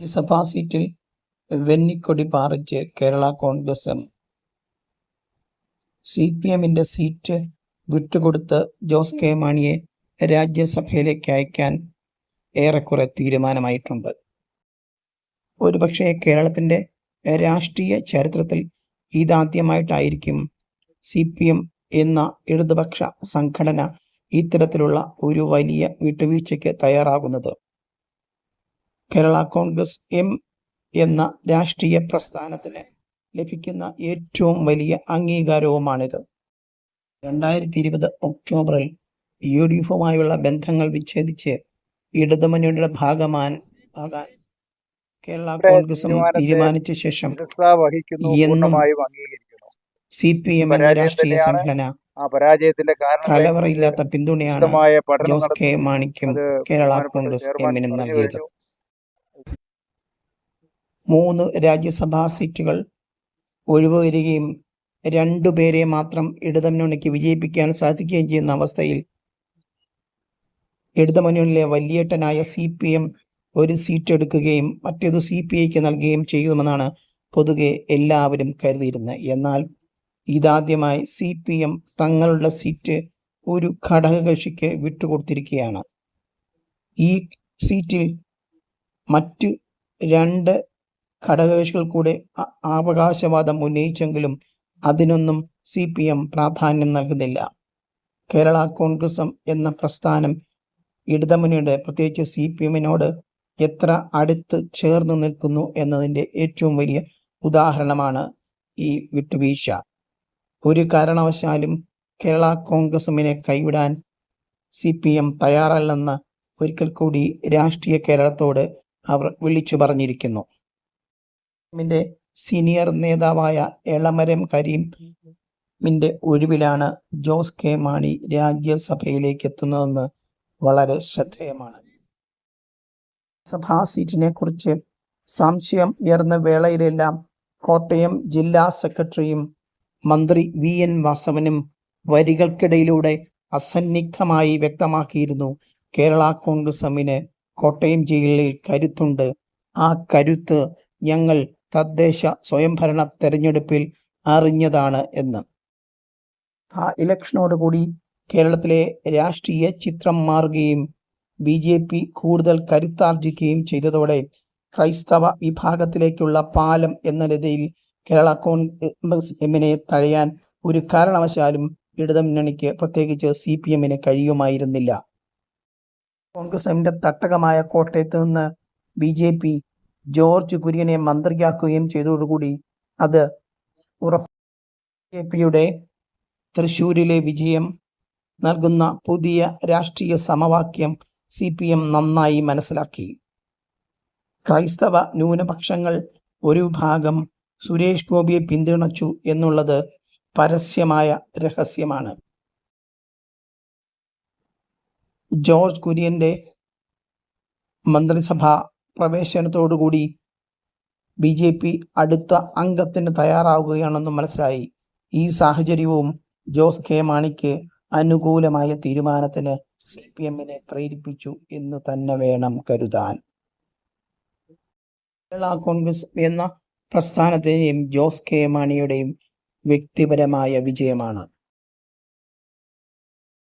രാജ്യസഭാ സീറ്റിൽ വെന്നിക്കൊടി പാറിച്ച് Kerala Congress. M C P എമ്മിന്റെ സീറ്റ് വിട്ടുകൊടുത്ത് ജോസ് കെ മാണിയെ രാജ്യസഭയിലേക്ക് അയക്കാൻ ഏറെക്കുറെ തീരുമാനമായിട്ടുണ്ട്. ഒരുപക്ഷെ കേരളത്തിന്റെ രാഷ്ട്രീയ ചരിത്രത്തിൽ ഇതാദ്യമായിട്ടായിരിക്കും സി പി എം എന്ന ഇടതുപക്ഷ സംഘടന ഇത്തരത്തിലുള്ള ഒരു വലിയ വിട്ടുവീഴ്ചയ്ക്ക് തയ്യാറാകുന്നത്. കേരള കോൺഗ്രസ് എം എന്ന രാഷ്ട്രീയ പ്രസ്ഥാനത്തിന് ലഭിക്കുന്ന ഏറ്റവും വലിയ അംഗീകാരവുമാണിത്. രണ്ടായിരത്തി ഇരുപത് ഒക്ടോബറിൽ യു ഡി എഫുമായുള്ള ബന്ധങ്ങൾ വിച്ഛേദിച്ച് ഇടതുമുന്നണിയുടെ ഭാഗമാൻ ആകാൻ കേരള കോൺഗ്രസും തീരുമാനിച്ച ശേഷം എന്നും സി പി എം എന്ന രാഷ്ട്രീയ സംഘടന പരാജയത്തിന്റെ കലവറയില്ലാത്ത പിന്തുണയാണ് ജോസ് കെ മാണിക്കും കേരള കോൺഗ്രസ് എമ്മിനും നൽകിയത്. മൂന്ന് രാജ്യസഭാ സീറ്റുകൾ ഒഴിവ് വരികയും രണ്ടുപേരെ മാത്രം ഇടതുമുന്നണിക്ക് വിജയിപ്പിക്കാൻ സാധിക്കുകയും ചെയ്യുന്ന അവസ്ഥയിൽ ഇടതുമുന്നണിയിലെ വലിയേട്ടനായ സി പി എം ഒരു സീറ്റ് എടുക്കുകയും മറ്റേത് സി പി ഐക്ക് നൽകുകയും ചെയ്യുമെന്നാണ് പൊതുവെ എല്ലാവരും കരുതിയിരുന്നത്. എന്നാൽ ഇതാദ്യമായി സി പി എം തങ്ങളുടെ സീറ്റ് ഒരു ഘടകകക്ഷിക്ക് വിട്ടുകൊടുത്തിരിക്കുകയാണ്. ഈ സീറ്റിൽ മറ്റ് രണ്ട് ഘടകകക്ഷികൾ കൂടെ അ- അവകാശവാദം ഉന്നയിച്ചെങ്കിലും അതിനൊന്നും സി പി എം പ്രാധാന്യം നൽകുന്നില്ല. കേരള കോൺഗ്രസ് എന്ന പ്രസ്ഥാനം ഇടതുമുന്നണിയുടെ പ്രത്യേകിച്ച് സി പി എമ്മിനോട് എത്ര അടുത്ത് ചേർന്ന് നിൽക്കുന്നു എന്നതിന്റെ ഏറ്റവും വലിയ ഉദാഹരണമാണ് ഈ വിട്ടുവീഴ്ച. ഒരു കാരണവശാലും കേരള കോൺഗ്രസുമിനെ കൈവിടാൻ സി പി എം തയ്യാറല്ലെന്ന് ഒരിക്കൽ കൂടി രാഷ്ട്രീയ കേരളത്തോട് അവർ വിളിച്ചു പറഞ്ഞിരിക്കുന്നു. എമ്മിന്റെ സീനിയർ നേതാവായ എളമരം കരീമിന്റെ ഒഴിവിലാണ് ജോസ് കെ മാണി രാജ്യസഭയിലേക്ക് എത്തുന്നതെന്ന് വളരെ ശ്രദ്ധേയമാണ്. സഭാ സീറ്റിനെ കുറിച്ച് സംശയം ഉയർന്ന വേളയിലെല്ലാം കോട്ടയം ജില്ലാ സെക്രട്ടറിയും മന്ത്രി വി. എൻ. വാസവനും വരികൾക്കിടയിലൂടെ അസന്നിഗ്ധമായി വ്യക്തമാക്കിയിരുന്നു കേരള കോൺഗ്രസ് എമ്മിന് കോട്ടയം ജില്ലയിൽ കരുത്തുണ്ട്. ആ കരുത്ത് ഞങ്ങൾ തദ്ദേശ സ്വയംഭരണ തെരഞ്ഞെടുപ്പിൽ അറിഞ്ഞതാണ് എന്ന്. ആ ഇലക്ഷനോടുകൂടി കേരളത്തിലെ രാഷ്ട്രീയ ചിത്രം മാറുകയും ബി ജെ പി കൂടുതൽ കരുത്താർജിക്കുകയും ചെയ്തതോടെ ക്രൈസ്തവ വിഭാഗത്തിലേക്കുള്ള പാലം എന്ന നിലയിൽ കേരള കോൺഗ്രസ് എമ്മിനെ തഴയാൻ ഒരു കാരണവശാലും ഇടതുമുന്നണിക്ക് പ്രത്യേകിച്ച് സി പി എമ്മിന് കഴിയുമായിരുന്നില്ല. കോൺഗ്രസ് എമ്മിന്റെ തട്ടകമായ കോട്ടയത്ത് നിന്ന് ബി ജെ പി ജോർജ് കുര്യനെ മന്ത്രിയാക്കുകയും ചെയ്തതോടുകൂടി അത് ഉറപ്പ് തൃശൂരിലെ പിയുടെ തൃശൂരിലെ വിജയം നൽകുന്ന പുതിയ രാഷ്ട്രീയ സമവാക്യം സി പി എം നന്നായി മനസ്സിലാക്കി. ക്രൈസ്തവ ന്യൂനപക്ഷങ്ങൾ ഒരു ഭാഗം സുരേഷ് ഗോപിയെ പിന്തുണച്ചു എന്നുള്ളത് പരസ്യമായ രഹസ്യമാണ്. ജോർജ് കുര്യന്റെ മന്ത്രിസഭ പ്രവേശനത്തോടുകൂടി ബി ജെ പി അടുത്ത അംഗത്തിന് തയ്യാറാവുകയാണെന്നും മനസ്സിലായി. ഈ സാഹചര്യവും ജോസ് കെ മാണിക്ക് അനുകൂലമായ തീരുമാനത്തിന് സി പി എമ്മിനെ പ്രേരിപ്പിച്ചു എന്ന് തന്നെ വേണം കരുതാൻ. കേരള കോൺഗ്രസ് എന്ന പ്രസ്ഥാനത്തെയും ജോസ് കെ മാണിയുടെയും വ്യക്തിപരമായ വിജയമാണ്.